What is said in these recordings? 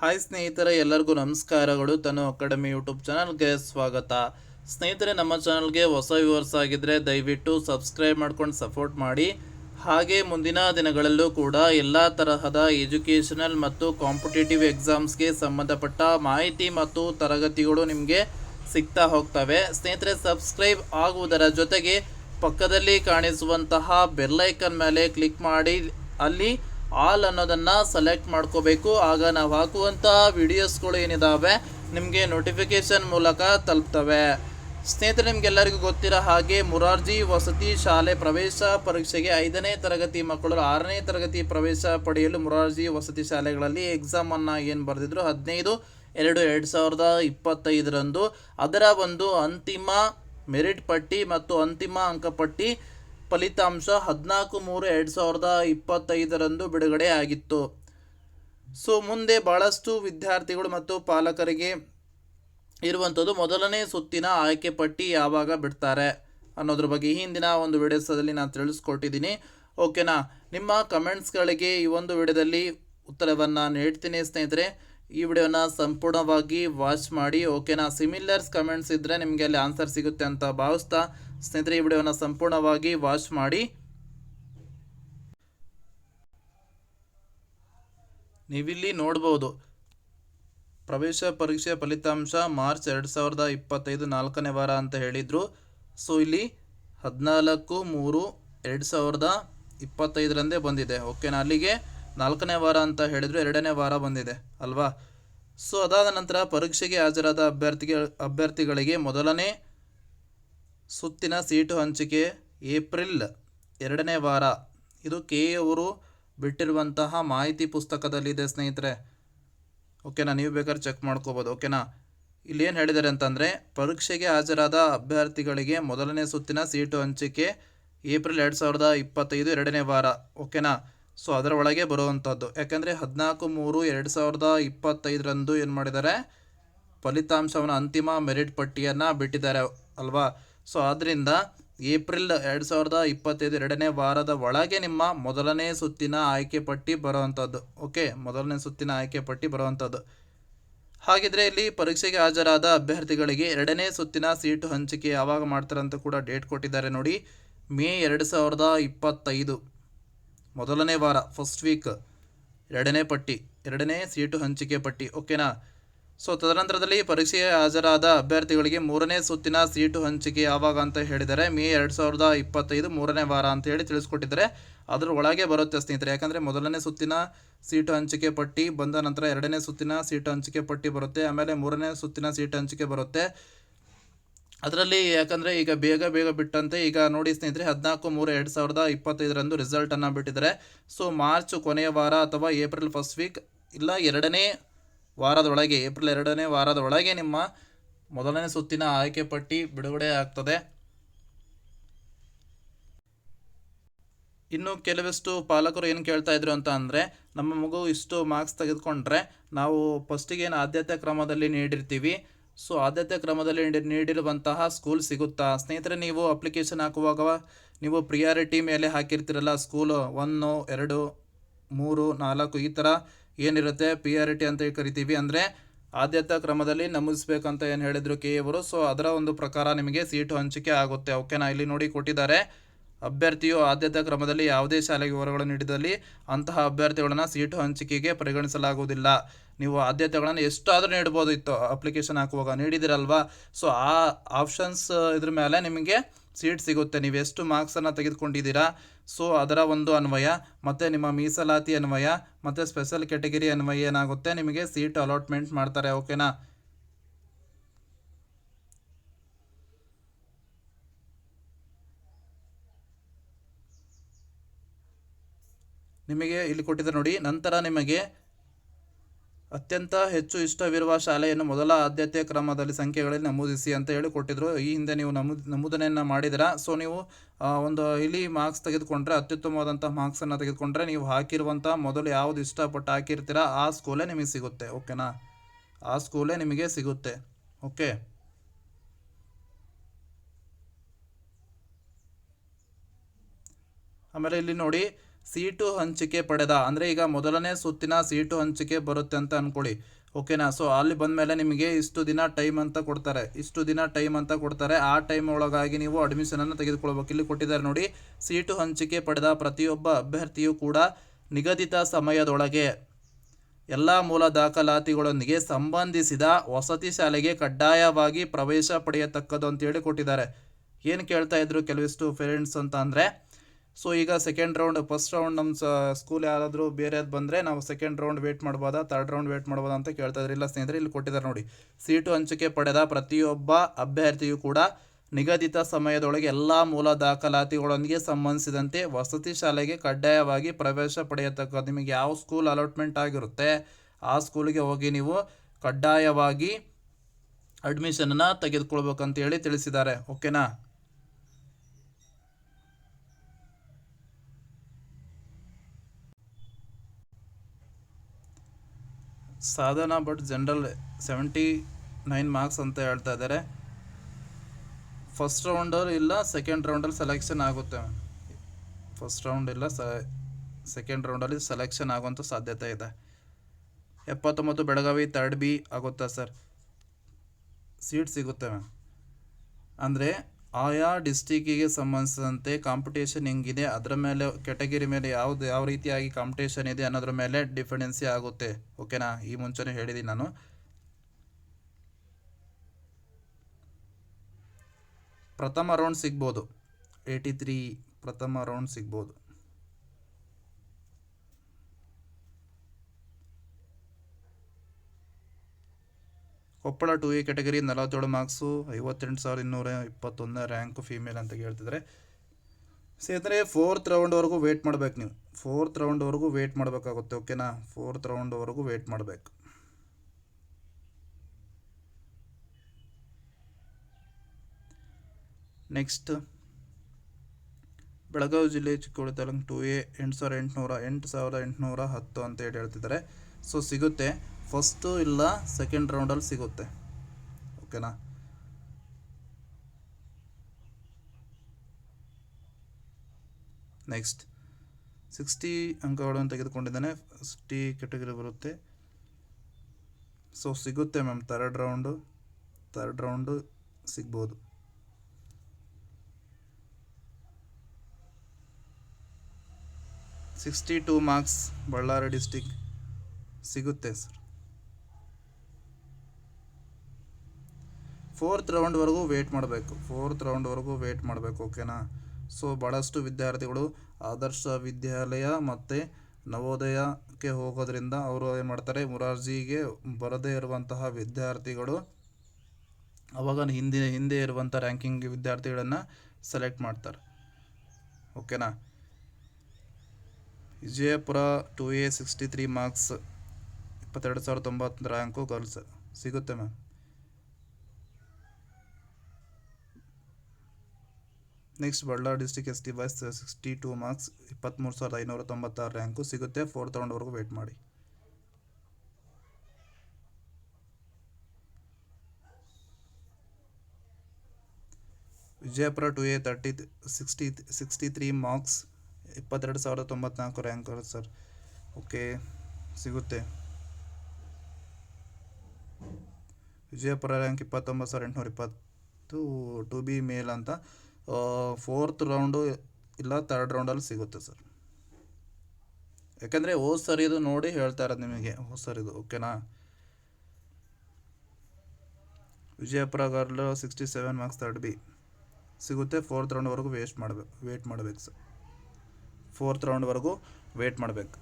Hi ಸ್ನೇಹಿತರೆ, ಎಲ್ಲರಿಗೂ ನಮಸ್ಕಾರಗಳು. ತನು ಅಕಾಡೆಮಿ ಯೂಟ್ಯೂಬ್ ಚಾನಲ್ಗೆ ಸ್ವಾಗತ. ಸ್ನೇಹಿತರೆ, ನಮ್ಮ ಚಾನಲ್ಗೆ ಹೊಸ ವ್ಯೂವರ್ಸ್ ಆಗಿದ್ದರೆ ದಯವಿಟ್ಟು ಸಬ್ಸ್ಕ್ರೈಬ್ ಮಾಡ್ಕೊಂಡು ಸಪೋರ್ಟ್ ಮಾಡಿ. ಹಾಗೆ ಮುಂದಿನ ದಿನಗಳಲ್ಲೂ ಕೂಡ ಎಲ್ಲ ತರಹದ ಎಜುಕೇಷನಲ್ ಮತ್ತು ಕಾಂಪಿಟೇಟಿವ್ ಎಕ್ಸಾಮ್ಸ್ಗೆ ಸಂಬಂಧಪಟ್ಟ ಮಾಹಿತಿ ಮತ್ತು ತರಗತಿಗಳು ನಿಮಗೆ ಸಿಗ್ತಾ ಹೋಗ್ತವೆ. ಸ್ನೇಹಿತರೆ, ಸಬ್ಸ್ಕ್ರೈಬ್ ಆಗುವುದರ ಜೊತೆಗೆ ಪಕ್ಕದಲ್ಲಿ ಕಾಣಿಸುವಂತಹ ಬೆಲ್ಲೈಕನ್ ಮೇಲೆ ಕ್ಲಿಕ್ ಮಾಡಿ. ಅಲ್ಲಿ ಆಲ್ ಅನ್ನೋದನ್ನು ಸೆಲೆಕ್ಟ್ ಮಾಡ್ಕೋಬೇಕು. ಆಗ ನಾವು ಹಾಕುವಂತಹ ವಿಡಿಯೋಸ್ಗಳು ಏನಿದಾವೆ, ನಿಮಗೆ ನೋಟಿಫಿಕೇಶನ್ ಮೂಲಕ ತಲುಪ್ತವೆ. ಸ್ನೇಹಿತರೆ, ನಿಮಗೆಲ್ಲರಿಗೂ ಗೊತ್ತಿರೋ ಹಾಗೆ ಮುರಾರ್ಜಿ ವಸತಿ ಶಾಲೆ ಪ್ರವೇಶ ಪರೀಕ್ಷೆಗೆ ಐದನೇ ತರಗತಿ ಮಕ್ಕಳು ಆರನೇ ತರಗತಿ ಪ್ರವೇಶ ಪಡೆಯಲು ಮುರಾರ್ಜಿ ವಸತಿ ಶಾಲೆಗಳಲ್ಲಿ ಎಕ್ಸಾಮನ್ನು ಏನು ಬರೆದಿದ್ರು? ಹದಿನೈದು ಎರಡು ಎರಡು ಸಾವಿರದ ಇಪ್ಪತ್ತೈದರಂದು. ಅದರ ಒಂದು ಅಂತಿಮ ಮೆರಿಟ್ ಪಟ್ಟಿ ಮತ್ತು ಅಂತಿಮ ಅಂಕಪಟ್ಟಿ ಫಲಿತಾಂಶ ಹದಿನಾಲ್ಕು ಮೂರು ಎರಡು ಸಾವಿರದ ಇಪ್ಪತ್ತೈದರಂದು ಬಿಡುಗಡೆ ಆಗಿತ್ತು ಸೊ, ಮುಂದೆ ಭಾಳಷ್ಟು ವಿದ್ಯಾರ್ಥಿಗಳು ಮತ್ತು ಪಾಲಕರಿಗೆ ಇರುವಂಥದ್ದು ಮೊದಲನೇ ಸುತ್ತಿನ ಆಯ್ಕೆ ಪಟ್ಟಿ ಯಾವಾಗ ಬಿಡ್ತಾರೆ ಅನ್ನೋದ್ರ ಬಗ್ಗೆ ಹಿಂದಿನ ಒಂದು ವಿಡಿಯೋಸದಲ್ಲಿ ನಾನು ತಿಳಿಸ್ಕೊಟ್ಟಿದ್ದೀನಿ. ಓಕೆನಾ ನಿಮ್ಮ ಕಮೆಂಟ್ಸ್ಗಳಿಗೆ ಈ ಒಂದು ವಿಡಿಯೋದಲ್ಲಿ ಉತ್ತರವನ್ನು ನೀಡ್ತೀನಿ ಸ್ನೇಹಿತರೆ. ಈ ವಿಡಿಯೋನ ಸಂಪೂರ್ಣವಾಗಿ ವಾಚ್ ಮಾಡಿ. ಓಕೆನಾ ಸಿಮಿಲರ್ಸ್ ಕಮೆಂಟ್ಸ್ ಇದ್ದರೆ ನಿಮಗೆ ಅಲ್ಲಿ ಆನ್ಸರ್ ಸಿಗುತ್ತೆ ಅಂತ ಭಾವಿಸ್ತಾ ಸ್ನೇಹಿತರೆ, ಈ ವಿಡಿಯೋವನ್ನು ಸಂಪೂರ್ಣವಾಗಿ ವಾಚ್ ಮಾಡಿ. ನೀವಿಲ್ಲಿ ನೋಡ್ಬೋದು, ಪ್ರವೇಶ ಪರೀಕ್ಷೆ ಫಲಿತಾಂಶ ಮಾರ್ಚ್ ಎರಡು ಸಾವಿರದ ಇಪ್ಪತ್ತೈದು ನಾಲ್ಕನೇ ವಾರ ಅಂತ ಹೇಳಿದರು. ಸೊ, ಇಲ್ಲಿ ಹದಿನಾಲ್ಕು ಮೂರು ಎರಡು ಸಾವಿರದ ಇಪ್ಪತ್ತೈದರಂದೇ ಬಂದಿದೆ. ಓಕೆನಾ? ಅಲ್ಲಿಗೆ ನಾಲ್ಕನೇ ವಾರ ಅಂತ ಹೇಳಿದರು, ಎರಡನೇ ವಾರ ಬಂದಿದೆ, ಅಲ್ವಾ? ಸೊ, ಅದಾದ ನಂತರ ಪರೀಕ್ಷೆಗೆ ಹಾಜರಾದ ಅಭ್ಯರ್ಥಿಗೆ ಅಭ್ಯರ್ಥಿಗಳಿಗೆ ಮೊದಲನೇ ಸುತ್ತಿನ ಸೀಟು ಹಂಚಿಕೆ ಏಪ್ರಿಲ್ ಎರಡನೇ ವಾರ. ಇದು ಕೆ ಅವರು ಬಿಟ್ಟಿರುವಂತಹ ಮಾಹಿತಿ ಪುಸ್ತಕದಲ್ಲಿದೆ ಸ್ನೇಹಿತರೆ. ಓಕೆನಾ, ನೀವು ಬೇಕಾದ್ರೆ ಚೆಕ್ ಮಾಡ್ಕೋಬೋದು, ಓಕೆನಾ? ಇಲ್ಲಿ ಏನು ಹೇಳಿದ್ದಾರೆ ಅಂತಂದರೆ, ಪರೀಕ್ಷೆಗೆ ಹಾಜರಾದ ಅಭ್ಯರ್ಥಿಗಳಿಗೆ ಮೊದಲನೇ ಸುತ್ತಿನ ಸೀಟು ಹಂಚಿಕೆ ಏಪ್ರಿಲ್ ಎರಡು ಸಾವಿರದ ಇಪ್ಪತ್ತೈದು ಎರಡನೇ ವಾರ, ಓಕೆನಾ? ಸೊ, ಅದರ ಒಳಗೆ ಬರುವಂಥದ್ದು ಯಾಕೆಂದರೆ ಹದಿನಾಲ್ಕು ಮೂರು ಎರಡು ಸಾವಿರದ ಇಪ್ಪತ್ತೈದರಂದು ಏನು ಮಾಡಿದ್ದಾರೆ, ಫಲಿತಾಂಶವನ್ನು ಅಂತಿಮ ಮೆರಿಟ್ ಪಟ್ಟಿಯನ್ನು ಬಿಟ್ಟಿದ್ದಾರೆ, ಅಲ್ವಾ? ಸೊ ಆದ್ದರಿಂದ ಏಪ್ರಿಲ್ ಎರಡು ಸಾವಿರದ ಇಪ್ಪತ್ತೈದು ಎರಡನೇ ವಾರದ ಒಳಗೆ ನಿಮ್ಮ ಮೊದಲನೇ ಸುತ್ತಿನ ಆಯ್ಕೆ ಪಟ್ಟಿ ಬರುವಂಥದ್ದು ಓಕೆ ಮೊದಲನೇ ಸುತ್ತಿನ ಆಯ್ಕೆ ಪಟ್ಟಿ ಬರುವಂಥದ್ದು ಹಾಗಿದ್ರೆ ಇಲ್ಲಿ ಪರೀಕ್ಷೆಗೆ ಹಾಜರಾದ ಅಭ್ಯರ್ಥಿಗಳಿಗೆ ಎರಡನೇ ಸುತ್ತಿನ ಸೀಟು ಹಂಚಿಕೆ ಯಾವಾಗ ಮಾಡ್ತಾರೆ ಅಂತ ಕೂಡ ಡೇಟ್ ಕೊಟ್ಟಿದ್ದಾರೆ ನೋಡಿ. ಮೇ ಎರಡು ಸಾವಿರದ ಇಪ್ಪತ್ತೈದು, ಮೊದಲನೇ ವಾರ ಫಸ್ಟ್ ವೀಕ್ ಎರಡನೇ ಪಟ್ಟಿ, ಎರಡನೇ ಸೀಟು ಹಂಚಿಕೆ ಪಟ್ಟಿ ಓಕೆನಾ ಸೊ ತದನಂತರದಲ್ಲಿ ಪರೀಕ್ಷೆಗೆ ಹಾಜರಾದ ಅಭ್ಯರ್ಥಿಗಳಿಗೆ ಮೂರನೇ ಸುತ್ತಿನ ಸೀಟು ಹಂಚಿಕೆ ಯಾವಾಗ ಅಂತ ಹೇಳಿದ್ದಾರೆ ಮೇ ಎರಡು ಸಾವಿರದ ಇಪ್ಪತ್ತೈದು ಮೂರನೇ ವಾರ ಅಂತ ಹೇಳಿ ತಿಳಿಸ್ಕೊಟ್ಟಿದ್ದಾರೆ. ಅದರ ಒಳಗೆ ಬರುತ್ತೆ ಸ್ನೇಹಿತರೆ, ಯಾಕಂದರೆ ಮೊದಲನೇ ಸುತ್ತಿನ ಸೀಟು ಹಂಚಿಕೆ ಪಟ್ಟಿ ಬಂದ ನಂತರ ಎರಡನೇ ಸುತ್ತಿನ ಸೀಟು ಹಂಚಿಕೆ ಪಟ್ಟಿ ಬರುತ್ತೆ, ಆಮೇಲೆ ಮೂರನೇ ಸುತ್ತಿನ ಸೀಟು ಹಂಚಿಕೆ ಬರುತ್ತೆ. ಅದರಲ್ಲಿ ಯಾಕಂದರೆ ಈಗ ಬೇಗ ಬೇಗ ಬಿಟ್ಟಂತೆ, ಈಗ ನೋಡಿ ಸ್ನೇಹಿತರೆ, ಹದಿನಾಲ್ಕು ಮೂರು ಎರಡು ಸಾವಿರದ ಇಪ್ಪತ್ತೈದರಂದು ರಿಸಲ್ಟನ್ನು ಬಿಟ್ಟಿದ್ದಾರೆ. ಸೊ ಮಾರ್ಚ್ ಕೊನೆಯ ವಾರ ಅಥವಾ ಏಪ್ರಿಲ್ ಫಸ್ಟ್ ವೀಕ್ ಇಲ್ಲ, ಎರಡನೇ ವಾರದ ಒಳಗೆ ಏಪ್ರಿಲ್ ಎರಡನೇ ವಾರದ ಒಳಗೆ ನಿಮ್ಮ ಮೊದಲನೇ ಸುತ್ತಿನ ಆಯ್ಕೆ ಪಟ್ಟಿ ಬಿಡುಗಡೆ ಆಗ್ತದೆ. ಇನ್ನು ಕೆಲವಿಷ್ಟು ಪಾಲಕರು ಏನು ಕೇಳ್ತಾ ಇದ್ರು ಅಂತ ಅಂದರೆ, ನಮ್ಮ ಮಗು ಇಷ್ಟು ಮಾರ್ಕ್ಸ್ ತೆಗೆದುಕೊಂಡ್ರೆ ನಾವು ಫಸ್ಟಿಗೆ ಏನು ಆದ್ಯತೆ ಕ್ರಮದಲ್ಲಿ ನೀಡಿರ್ತೀವಿ. ಸೊ ಆದ್ಯತೆ ಕ್ರಮದಲ್ಲಿ ನೀಡಿ ನೀಡಿರುವಂತಹ ಸ್ಕೂಲ್ ಸಿಗುತ್ತಾ? ಸ್ನೇಹಿತರೆ, ನೀವು ಅಪ್ಲಿಕೇಶನ್ ಹಾಕುವಾಗ ನೀವು ಪ್ರಿಯಾರಿಟಿ ಮೇಲೆ ಹಾಕಿರ್ತೀರಲ್ಲ? ಸ್ಕೂಲು ಒಂದು, ಎರಡು, ಮೂರು, ನಾಲ್ಕು ಈ ಥರ ಏನಿರುತ್ತೆ? ಪಿಯಾರಿಟಿ ಅಂತ ಕರಿತೀವಿ ಅಂದರೆ ಆದ್ಯತಾ ಕ್ರಮದಲ್ಲಿ ನಮೂದಿಸ್ಬೇಕಂತ ಏನು ಹೇಳಿದರು ಕೆ ಅವರು. ಸೊ ಅದರ ಒಂದು ಪ್ರಕಾರ ನಿಮಗೆ ಸೀಟು ಹಂಚಿಕೆ ಆಗುತ್ತೆ. ಓಕೆನಾ ಇಲ್ಲಿ ನೋಡಿ ಕೊಟ್ಟಿದ್ದಾರೆ. ಅಭ್ಯರ್ಥಿಯು ಆದ್ಯತಾ ಕ್ರಮದಲ್ಲಿ ಯಾವುದೇ ಶಾಲೆಗೆ ಹೊರಗಳು ನೀಡಿದಲ್ಲಿ ಅಂತಹ ಅಭ್ಯರ್ಥಿಗಳನ್ನು ಸೀಟು ಹಂಚಿಕೆಗೆ ಪರಿಗಣಿಸಲಾಗುವುದಿಲ್ಲ. ನೀವು ಆದ್ಯತೆಗಳನ್ನು ಎಷ್ಟಾದರೂ ನೀಡ್ಬೋದು ಇತ್ತು ಅಪ್ಲಿಕೇಶನ್ ಹಾಕುವಾಗ ನೀಡಿದಿರಲ್ವಾ? ಸೊ ಆ ಆಪ್ಷನ್ಸ್ ಇದ್ರ ಮೇಲೆ ನಿಮಗೆ ಸೀಟ್ ಸಿಗುತ್ತೆ. ನೀವು ಎಷ್ಟು ಮಾರ್ಕ್ಸನ್ನು ತೆಗೆದುಕೊಂಡಿದ್ದೀರಾ? ಸೊ ಅದರ ಒಂದು ಅನ್ವಯ, ಮತ್ತು ನಿಮ್ಮ ಮೀಸಲಾತಿ ಅನ್ವಯ, ಮತ್ತು ಸ್ಪೆಷಲ್ ಕೆಟಗರಿ ಅನ್ವಯ ಏನಾಗುತ್ತೆ? ನಿಮಗೆ ಸೀಟ್ ಅಲಾಟ್ಮೆಂಟ್ ಮಾಡ್ತಾರೆ ಓಕೆನಾ ನಿಮಗೆ ಇಲ್ಲಿ ಕೊಟ್ಟಿದ್ದಾರೆ ನೋಡಿ, ನಂತರ ನಿಮಗೆ ಅತ್ಯಂತ ಹೆಚ್ಚು ಇಷ್ಟವಿರುವ ಶಾಲೆಯನ್ನು ಮೊದಲ ಆದ್ಯತೆ ಕ್ರಮದಲ್ಲಿ ಸಂಖ್ಯೆಗಳಲ್ಲಿ ನಮೂದಿಸಿ ಅಂತ ಹೇಳಿ ಕೊಟ್ಟಿದ್ರು. ಈ ಹಿಂದೆ ನೀವು ನಮೂ, ನಮೂದನೆಯನ್ನು ಮಾಡಿದಿರಾ ಸೊ ನೀವು ಒಂದು ಇಲ್ಲಿ ಮಾರ್ಕ್ಸ್ ತೆಗೆದುಕೊಂಡ್ರೆ ಅತ್ಯುತ್ತಮವಾದಂಥ ಮಾರ್ಕ್ಸನ್ನು ತೆಗೆದುಕೊಂಡ್ರೆ, ನೀವು ಹಾಕಿರುವಂಥ ಮೊದಲು ಯಾವುದು ಇಷ್ಟಪಟ್ಟು ಹಾಕಿರ್ತೀರ, ಆ ಸ್ಕೂಲೇ ನಿಮಗೆ ಸಿಗುತ್ತೆ ಓಕೆನಾ ಆ ಸ್ಕೂಲೇ ನಿಮಗೆ ಸಿಗುತ್ತೆ ಓಕೆ ಆಮೇಲೆ ಇಲ್ಲಿ ನೋಡಿ ಸೀಟು ಹಂಚಿಕೆ ಪಡೆದ. ಅಂದರೆ ಈಗ ಮೊದಲನೇ ಸುತ್ತಿನ ಸೀಟು ಹಂಚಿಕೆ ಬರುತ್ತೆ ಅಂತ ಅಂದ್ಕೊಳ್ಳಿ ಓಕೆನಾ? ಸೊ ಅಲ್ಲಿ ಬಂದಮೇಲೆ ನಿಮಗೆ ಇಷ್ಟು ದಿನ ಟೈಮ್ ಅಂತ ಕೊಡ್ತಾರೆ. ಇಷ್ಟು ದಿನ ಟೈಮ್ ಅಂತ ಕೊಡ್ತಾರೆ. ಆ ಟೈಮ್ ಒಳಗಾಗಿ ನೀವು ಅಡ್ಮಿಷನನ್ನು ತೆಗೆದುಕೊಳ್ಬೇಕು. ಇಲ್ಲಿ ಕೊಟ್ಟಿದ್ದಾರೆ ನೋಡಿ, ಸೀಟು ಹಂಚಿಕೆ ಪಡೆದ ಪ್ರತಿಯೊಬ್ಬ ಅಭ್ಯರ್ಥಿಯು ಕೂಡ ನಿಗದಿತ ಸಮಯದೊಳಗೆ ಎಲ್ಲ ಮೂಲ ದಾಖಲಾತಿಗಳೊಂದಿಗೆ ಸಂಬಂಧಿಸಿದ ವಸತಿ ಶಾಲೆಗೆ ಕಡ್ಡಾಯವಾಗಿ ಪ್ರವೇಶ ಪಡೆಯತಕ್ಕದ್ದು ಅಂತೇಳಿ ಕೊಟ್ಟಿದ್ದಾರೆ. ಏನು ಕೇಳ್ತಾ ಇದ್ರು ಕೆಲವಿಷ್ಟು ಪೇರೆಂಟ್ಸ್ ಅಂತ ಅಂದರೆ ಸೊ ಈಗ ಸೆಕೆಂಡ್ ರೌಂಡ್ ಫಸ್ಟ್ ರೌಂಡ್ ನಮ್ಮ ಸ್ಕೂಲ್ ಯಾರಾದರೂ ಬೇರೆದು ಬಂದರೆ ನಾವು ಸೆಕೆಂಡ್ ರೌಂಡ್ ವೇಟ್ ಮಾಡ್ಬೋದಾ? ತರ್ಡ್ ರೌಂಡ್ ವೇಟ್ ಮಾಡ್ಬೋದಾ ಅಂತ ಕೇಳ್ತಾ ಇದ್ರು. ಇಲ್ಲ ಸ್ನೇಹಿತರೆ, ಇಲ್ಲಿ ಕೊಟ್ಟಿದ್ದಾರೆ ನೋಡಿ. ಸೀಟು ಹಂಚಿಕೆ ಪಡೆದ ಪ್ರತಿಯೊಬ್ಬ ಅಭ್ಯರ್ಥಿಯು ಕೂಡ ನಿಗದಿತ ಸಮಯದೊಳಗೆ ಎಲ್ಲ ಮೂಲ ದಾಖಲಾತಿಗಳೊಂದಿಗೆ ಸಂಬಂಧಿಸಿದಂತೆ ವಸತಿ ಶಾಲೆಗೆ ಕಡ್ಡಾಯವಾಗಿ ಪ್ರವೇಶ ಪಡೆಯತಕ್ಕ ನಿಮಗೆ ಯಾವ ಸ್ಕೂಲ್ ಅಲಾಟ್ಮೆಂಟ್ ಆಗಿರುತ್ತೆ, ಆ ಸ್ಕೂಲಿಗೆ ಹೋಗಿ ನೀವು ಕಡ್ಡಾಯವಾಗಿ ಅಡ್ಮಿಷನನ್ನು ತೆಗೆದುಕೊಳ್ಬೇಕಂತೇಳಿ ತಿಳಿಸಿದ್ದಾರೆ. ಓಕೆನಾ Sadhana but general seventy nine marks ಅಂತ ಹೇಳ್ತಾ ಇದ್ದಾರೆ. ಫಸ್ಟ್ ರೌಂಡಲ್ಲಿ ಇಲ್ಲ, ಸೆಕೆಂಡ್ ರೌಂಡಲ್ಲಿ ಸೆಲೆಕ್ಷನ್ ಆಗುತ್ತೆ. ಫಸ್ಟ್ ರೌಂಡ್ ಇಲ್ಲ ಸೆಕೆಂಡ್ ರೌಂಡಲ್ಲಿ ಸೆಲೆಕ್ಷನ್ ಆಗುವಂಥ ಸಾಧ್ಯತೆ ಇದೆ. ಎಪ್ಪತ್ತೊಂಬತ್ತು ಬೆಳಗಾವಿ ತರ್ಡ್ ಬಿ ಆಗುತ್ತಾ ಸರ್? ಸೀಟ್ ಸಿಗುತ್ತೆ ಮ್ಯಾಮ್. ಅಂದರೆ ಆಯಾ ಡಿಸ್ಟಿಕ್ಕಿಗೆ ಸಂಬಂಧಿಸಿದಂತೆ ಕಾಂಪಿಟೇಷನ್ ಹೆಂಗಿದೆ, ಅದರ ಮೇಲೆ ಕೆಟಗರಿ ಮೇಲೆ ಯಾವ್ದು, ಯಾವ ರೀತಿಯಾಗಿ ಕಾಂಪಿಟೇಷನ್ ಇದೆ ಅನ್ನೋದ್ರ ಮೇಲೆ ಡಿಫೆಂಡೆನ್ಸಿ ಆಗುತ್ತೆ. ಓಕೆನಾ ಈ ಮುಂಚೆನೇ ಹೇಳಿದ್ದೀನಿ ನಾನು. ಪ್ರಥಮ ರೌಂಡ್ ಸಿಗ್ಬೋದು. ಏಯ್ಟಿ ಪ್ರಥಮ ರೌಂಡ್ ಸಿಗ್ಬೋದು. ಕೊಪ್ಪಳ ಟು ಎ ಕ್ಯಾಟಗರಿ, ನಲವತ್ತೇಳು ಮಾರ್ಕ್ಸು, ಐವತ್ತೆಂಟು ಸಾವಿರದ ಇನ್ನೂರ ಇಪ್ಪತ್ತೊಂದನೇ ರ್ಯಾಂಕು ಫೀಮೇಲ್ ಅಂತ ಹೇಳ್ತಿದ್ದಾರೆ ಸ್ನೇಹಿತರೆ, ಫೋರ್ತ್ ರೌಂಡ್ವರೆಗೂ ವೇಟ್ ಮಾಡ್ಬೇಕು ನೀವು. ಫೋರ್ತ್ ರೌಂಡ್ವರೆಗೂ ವೇಟ್ ಮಾಡಬೇಕಾಗುತ್ತೆ, ಓಕೆನಾ? ಫೋರ್ತ್ ರೌಂಡ್ವರೆಗೂ ವೇಟ್ ಮಾಡಬೇಕು. ನೆಕ್ಸ್ಟ್. ಬೆಳಗಾವಿ ಜಿಲ್ಲೆ ಚಿಕ್ಕೋಡಿ ತಾಲೂಕು ಟು ಎ ಎಂಟು ಸಾವಿರ ಎಂಟುನೂರ ಎಂಟು ಸಾವಿರದ ಎಂಟುನೂರ ಹತ್ತು ಅಂತ ಹೇಳಿ ಹೇಳ್ತಿದ್ದಾರೆ. ಸೊ ಸಿಗುತ್ತೆ. ಫಸ್ಟು ಇಲ್ಲ ಸೆಕೆಂಡ್ ರೌಂಡಲ್ಲಿ ಸಿಗುತ್ತೆ. ಓಕೆನಾ ನೆಕ್ಸ್ಟ್ ಸಿಕ್ಸ್ಟಿ ಅಂಕಗಳನ್ನು ತೆಗೆದುಕೊಂಡಿದ್ದಾನೆ. ಸಿಕ್ಸ್ಟಿ ಕೆಟಗರಿ ಬರುತ್ತೆ. ಸೊ ಸಿಗುತ್ತೆ ma'am third round third round ಸಿಗ್ಬೋದು. Sixty two marks Ballari district ಸಿಗುತ್ತೆ, ಸರ್. ಫೋರ್ತ್ ರೌಂಡ್ವರೆಗೂ ವೇಟ್ ಮಾಡಬೇಕು. ಫೋರ್ತ್ ರೌಂಡ್ವರೆಗೂ ವೇಟ್ ಮಾಡಬೇಕು, ಓಕೆನಾ? ಸೊ ಭಾಳಷ್ಟು ವಿದ್ಯಾರ್ಥಿಗಳು ಆದರ್ಶ ವಿದ್ಯಾಲಯ ಮತ್ತು ನವೋದಯಕ್ಕೆ ಹೋಗೋದ್ರಿಂದ ಅವರು ಏನು ಮಾಡ್ತಾರೆ, ಮುರಾರ್ಜಿಗೆ ಬರದೇ ಇರುವಂತಹ ವಿದ್ಯಾರ್ಥಿಗಳು ಅವಾಗ ಹಿಂದಿನ ಹಿಂದೆ ಇರುವಂಥ ರ್ಯಾಂಕಿಂಗ್ ವಿದ್ಯಾರ್ಥಿಗಳನ್ನು ಸೆಲೆಕ್ಟ್ ಮಾಡ್ತಾರೆ. ಓಕೆನಾ? Vijayapura two A sixty three marks ಇಪ್ಪತ್ತೆರಡು ಸಾವಿರದ ತೊಂಬತ್ತು ರ್ಯಾಂಕು ಗರ್ಲ್ಸ್ ಸಿಗುತ್ತೆ ma'am next Ballari district S T boys sixty two marks ಇಪ್ಪತ್ತ್ಮೂರು ಸಾವಿರದ ಐನೂರ ತೊಂಬತ್ತಾರು ರ್ಯಾಂಕು ಸಿಗುತ್ತೆ. ಫೋರ್ತ್ ರೌಂಡ್ವರೆಗೂ ವೇಟ್ ಮಾಡಿ. Vijayapura two A thirty sixty sixty three marks ಇಪ್ಪತ್ತೆರಡು ಸಾವಿರದ ತೊಂಬತ್ನಾಲ್ಕು ರ್ಯಾಂಕ್ ಸರ್ ಓಕೆ ಸಿಗುತ್ತೆ. ವಿಜಯಪುರ ರ್ಯಾಂಕ್ ಇಪ್ಪತ್ತೊಂಬತ್ತು ಸಾವಿರದ ಎಂಟುನೂರ ಇಪ್ಪತ್ತು ಟು ಬಿ ಮೇಲ್ ಅಂತ ಫೋರ್ತ್ ರೌಂಡು ಇಲ್ಲ ತರ್ಡ್ ರೌಂಡಲ್ಲಿ ಸಿಗುತ್ತೆ ಸರ್ ಯಾಕಂದರೆ, ಓ ಸರ್ ಇದು ನೋಡಿ ಹೇಳ್ತಾ ಇರೋದು ನಿಮಗೆ. ಸರ್ ಇದು ಓಕೆನಾ Vijayapura girl sixty seven marks third B ಸಿಗುತ್ತೆ ಫೋರ್ತ್ ರೌಂಡ್ವರೆಗೂ ವೇಸ್ಟ್ ಮಾಡಬೇಕು ವೇಟ್ ಮಾಡಬೇಕು ಸರ್ ಫೋರ್ತ್ ರೌಂಡ್ವರೆಗೂ ವೇಟ್ ಮಾಡಬೇಕು.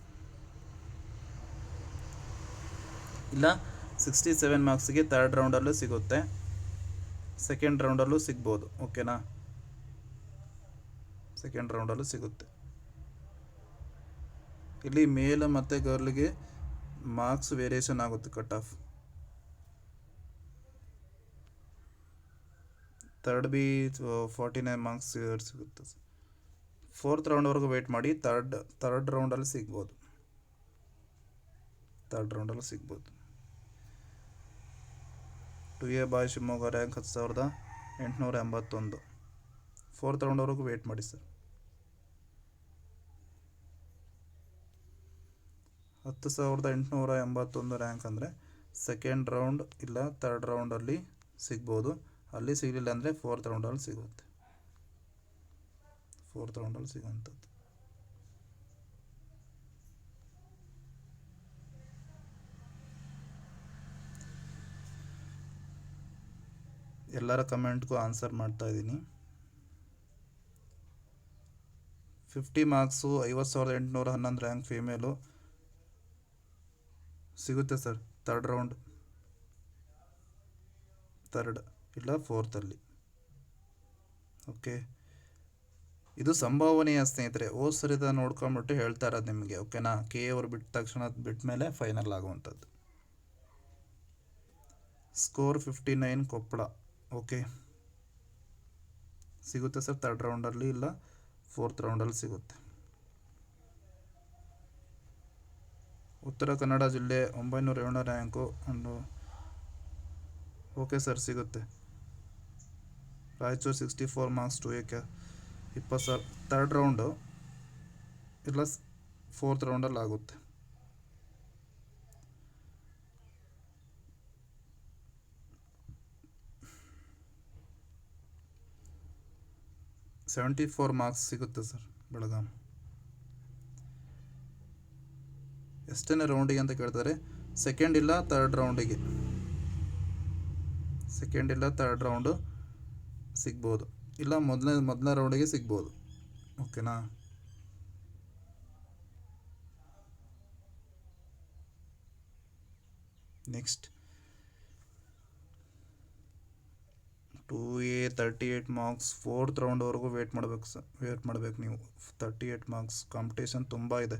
ಇಲ್ಲ, ಸಿಕ್ಸ್ಟಿ ಸೆವೆನ್ ಮಾರ್ಕ್ಸಿಗೆ ತರ್ಡ್ ರೌಂಡಲ್ಲೂ ಸಿಗುತ್ತೆ. ಸೆಕೆಂಡ್ ರೌಂಡಲ್ಲೂ ಸಿಗ್ಬೋದು, ಓಕೆನಾ? ಸೆಕೆಂಡ್ ರೌಂಡಲ್ಲೂ ಸಿಗುತ್ತೆ. ಇಲ್ಲಿ ಮೇಲ್ ಮತ್ತು ಗರ್ಲ್ಗೆ ಮಾರ್ಕ್ಸ್ ವೇರಿಯೇಷನ್ ಆಗುತ್ತೆ cut off. Third B forty nine marks ಸಿಗುತ್ತೆ. ಫೋರ್ತ್ ರೌಂಡ್ವರೆಗೂ ವೆಯ್ಟ್ ಮಾಡಿ ತರ್ಡ್ ತರ್ಡ್ ರೌಂಡಲ್ಲಿ ಸಿಗ್ಬೋದು. ತರ್ಡ್ ರೌಂಡಲ್ಲಿ ಸಿಗ್ಬೋದು. Two A boy Shivamogga rank ಹತ್ತು ಸಾವಿರದ ಎಂಟುನೂರ ಎಂಬತ್ತೊಂದು. ಫೋರ್ತ್ ರೌಂಡ್ವರೆಗೂ ವೆಯ್ಟ್ ಮಾಡಿ ಸರ್ ಹತ್ತು ಸಾವಿರದ ಎಂಟುನೂರ ಎಂಬತ್ತೊಂದು ರ್ಯಾಂಕ್ ಅಂದರೆ ಸೆಕೆಂಡ್ ರೌಂಡ್ ಇಲ್ಲ ತರ್ಡ್ ರೌಂಡಲ್ಲಿ ಸಿಗ್ಬೋದು. ಅಲ್ಲಿ ಸಿಗಲಿಲ್ಲ ಅಂದರೆ ಫೋರ್ತ್ ರೌಂಡಲ್ಲಿ ಸಿಗುತ್ತೆ. ಫೋರ್ತ್ ರೌಂಡಲ್ಲಿ ಸಿಗೋಂಥದ್ದು ಎಲ್ಲರ ಕಮೆಂಟ್ಗೂ ಆನ್ಸರ್ ಮಾಡ್ತಾ ಇದ್ದೀನಿ. ಫಿಫ್ಟಿ ಮಾರ್ಕ್ಸು ಐವತ್ತು ಸಾವಿರದ ಎಂಟುನೂರ ಹನ್ನೊಂದು ರ್ಯಾಂಕ್ ಫೀಮೇಲು. ಸಿಗುತ್ತೆ ಸರ್ ತರ್ಡ್ ರೌಂಡ್ ತರ್ಡ್ ಇಲ್ಲ ಫೋರ್ತಲ್ಲಿ ಓಕೆ ಇದು ಸಂಭಾವನೆಯ ಸ್ನೇಹಿತರೆ ಓ ಸರಿದ ನೋಡ್ಕೊಂಬಿಟ್ಟು ಹೇಳ್ತಾ ಇರೋದು ನಿಮಗೆ ಓಕೆನಾ ಕೆ ಅವರು ಬಿಟ್ಟ ತಕ್ಷಣ ಬಿಟ್ಟ ಮೇಲೆ ಫೈನಲ್ ಆಗುವಂಥದ್ದು. Score fifty nine Koppal okay ಸಿಗುತ್ತೆ ಸರ್ ತರ್ಡ್ ರೌಂಡಲ್ಲಿ ಇಲ್ಲ ಫೋರ್ತ್ ರೌಂಡಲ್ಲಿ ಸಿಗುತ್ತೆ. ಉತ್ತರ ಕನ್ನಡ ಜಿಲ್ಲೆ ಒಂಬೈನೂರ ಏಳನೇ ರ್ಯಾಂಕು ಅಂಡು ಓಕೆ ಸರ್ ಸಿಗುತ್ತೆ. Raichur sixty four marks two ಏಕೆ ಇಪ್ಪತ್ತು ಸಾವಿರ ತರ್ಡ್ ರೌಂಡು ಇಲ್ಲ ಫೋರ್ತ್ ರೌಂಡಲ್ಲಿ ಆಗುತ್ತೆ. ಸೆವೆಂಟಿ ಫೋರ್ ಮಾರ್ಕ್ಸ್ ಸಿಗುತ್ತೆ ಸರ್ ಬೆಳಗಾಂ. ಎಷ್ಟನೇ ರೌಂಡಿಗೆ ಅಂತ ಕೇಳ್ತಾರೆ ಸೆಕೆಂಡ್ ಇಲ್ಲ ತರ್ಡ್ ರೌಂಡಿಗೆ ಸೆಕೆಂಡ್ ಇಲ್ಲ ತರ್ಡ್ ರೌಂಡು ಸಿಗ್ಬೋದು. ಇಲ್ಲ ಮೊದಲನೇ ಮೊದಲನೇ ರೌಂಡಿಗೆ ಸಿಗ್ಬೋದು. ಓಕೆನಾ next two A thirty eight marks fourth ರೌಂಡ್ವರೆಗೂ wait ಮಾಡಬೇಕು ಸರ್ ವೇಟ್ ಮಾಡಬೇಕು ನೀವು. ತರ್ಟಿ ಏಯ್ಟ್ ಮಾರ್ಕ್ಸ್ ಕಾಂಪಿಟೇಷನ್ ತುಂಬ ಇದೆ.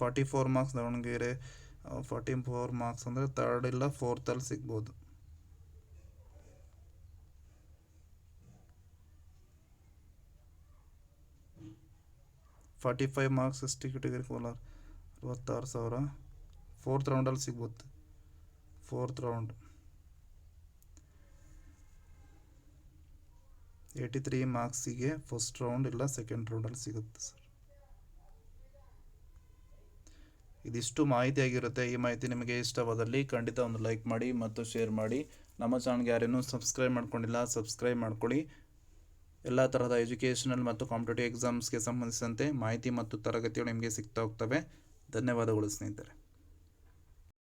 Forty four marks Davanagere forty four marks ಅಂದರೆ ತರ್ಡ್ ಇಲ್ಲ ಫೋರ್ತಲ್ಲಿ ಸಿಗ್ಬೋದು. Forty five marks S T Kolar? ಅರವತ್ತಾರು ಸಾವಿರ. ಫೋರ್ತ್ ರೌಂಡಲ್ಲಿ ಸಿಗ್ಬೋದು. ಫೋರ್ತ್ ರೌಂಡ್ ಏಯ್ಟಿ ತ್ರೀ ಮಾರ್ಕ್ಸಿಗೆ ಫಸ್ಟ್ ರೌಂಡ್ ಇಲ್ಲ ಸೆಕೆಂಡ್ ರೌಂಡಲ್ಲಿ ಸಿಗುತ್ತೆ ಸರ್. ಇದಿಷ್ಟು ಮಾಹಿತಿ ಆಗಿರುತ್ತೆ ಈ ಮಾಹಿತಿ ನಿಮಗೆ ಇಷ್ಟವಾದಲ್ಲಿ ಖಂಡಿತ ಒಂದು ಲೈಕ್ ಮಾಡಿ ಮತ್ತು ಶೇರ್ ಮಾಡಿ. ನಮ್ಮ ಚಾನಲ್ಗೆ ಯಾರೇನೂ ಸಬ್ಸ್ಕ್ರೈಬ್ ಮಾಡ್ಕೊಂಡಿಲ್ಲ, ಸಬ್ಸ್ಕ್ರೈಬ್ ಮಾಡ್ಕೊಳ್ಳಿ. ಎಲ್ಲ ತರಹದ ಎಜುಕೇಷನಲ್ ಮತ್ತು ಕಾಂಪಿಟೇಟಿವ್ ಎಕ್ಸಾಮ್ಸ್ಗೆ ಸಂಬಂಧಿಸಿದಂತೆ ಮಾಹಿತಿ ಮತ್ತು ತರಗತಿಗಳು ನಿಮಗೆ ಸಿಗ್ತಾ ಹೋಗ್ತವೆ. ಧನ್ಯವಾದಗಳು ಸ್ನೇಹಿತರೆ.